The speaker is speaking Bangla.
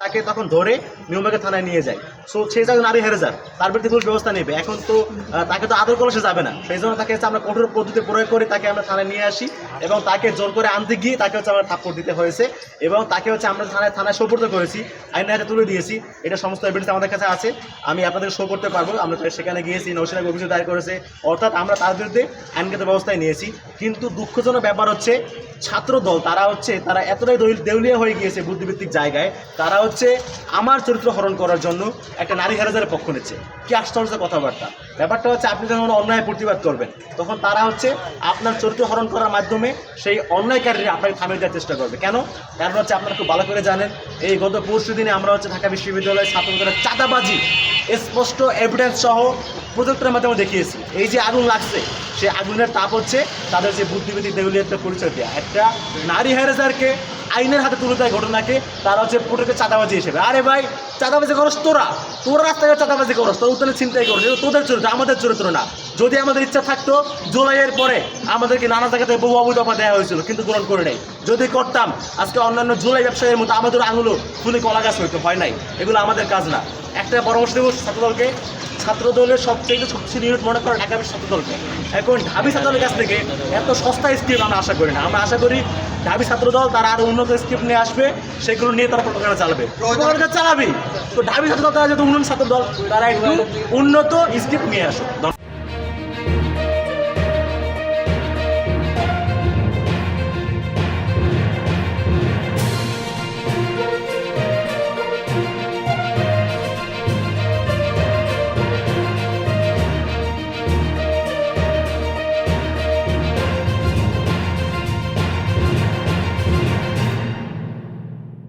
তাকে তখন ধরে নিয়মকে থানায় নিয়ে যায়। সো সে যাবে নারী হেরে হেরেজার তার বিরুদ্ধে পুলিশ ব্যবস্থা নেবে। এখন তো তাকে তো আদর করলে সে যাবে না। সেই জন্য তাকে আমরা কঠোর পদ্ধতি প্রয়োগ করে তাকে আমরা থানায় নিয়ে আসি এবং তাকে জোর করে আনতে গিয়ে তাকে হচ্ছে আমরা থাপ্পড় দিতে হয়েছে এবং তাকে হচ্ছে আমরা থানায় থানায় সোপর্দ করেছি, আইনের হাতে তুলে দিয়েছি। এটা সমস্ত এভিডেন্স আমাদের কাছে আছে। আমি আপনাদের শো করতে পারব। আমরা সেখানে গিয়েছি নৌসেনাকে অভিযোগ দায়ের করেছে। অর্থাৎ আমরা তার বিরুদ্ধে আইনগত ব্যবস্থায় নিয়েছি। কিন্তু দুঃখজনক ব্যাপার হচ্ছে ছাত্র দল তারা হচ্ছে, তারা এতটাই দেউলিয়া হয়ে গিয়েছে বুদ্ধিভিত্তিক জায়গায়। তারা হচ্ছে আমার চরিত্র হরণ করার জন্য একটা নারী হেরাজারের পক্ষ নিচ্ছে। কি আশ্চর্য কথাবার্তা। ব্যাপারটা হচ্ছে আপনি যখন অন্যায় প্রতিবাদ করবেন, তখন তারা হচ্ছে আপনার চরিত্র হরণ করার মাধ্যমে সেই অন্যায়কারীরা আপনাকে থামিয়ে দেওয়ার চেষ্টা করবে। কেন? কারণ হচ্ছে আপনারা খুব ভালো করে জানেন, এই গত পরশু দিনে আমরা হচ্ছে ঢাকা বিশ্ববিদ্যালয়ের ছাত্রদের চাঁদাবাজি, স্পষ্ট এভিডেন্স সহ প্রজেক্টের মাধ্যমে দেখিয়েছি। এই যে আগুন লাগছে, সেই আগুনের তাপ হচ্ছে তাদের যে বুদ্ধিবৃত্তি দেউলিয়াতে পরিচয় দেওয়া একটা নারী হ্যারেজারকে আইনের হাতে তুলে দেয় ঘটনাকে, তারা হচ্ছে পুটোকে চাঁদাবাজি হিসেবে। আরে ভাই, চাঁদাবাজি করস তোরা। তোরা রাস্তায় চাঁদাবাজি করস। তোর উত্তরে চিন্তাই এটা তোদের চরিত্র, আমাদের চরিত্র না। যদি আমাদের ইচ্ছা থাকতো, জুলাইয়ের পরে আমাদেরকে নানা জায়গাতে বহু অবৈধ দেওয়া হয়েছিল, কিন্তু গ্রহণ করে নেই। যদি করতাম, আজকে অন্যান্য জুলাই ব্যবসায়ীর মতো আমাদের আঙুলো ফুলে কলা গাছ হইতো, হয় নাই। এগুলো আমাদের কাজ না। একটা পরামর্শ দেবো ছাত্রদলকে ছাত্র দলের সবচেয়ে শক্তিশালী মনে করেন ঢাকা ছাত্র দলকে এখন ঢাবি ছাত্র দলের কাছ থেকে এত সস্তা স্কিম আমরা আশা করি না। আমরা আশা করি ঢাবি ছাত্র দল তারা আরও উন্নত স্কিম নিয়ে আসবে, সেগুলো নিয়ে তারা প্রোগ্রাম চালাবে। চালাবে তো ঢাবি ছাত্র দল তারা যেহেতু উন্নত ছাত্র দল তারা একটু উন্নত স্কিম নিয়ে আসো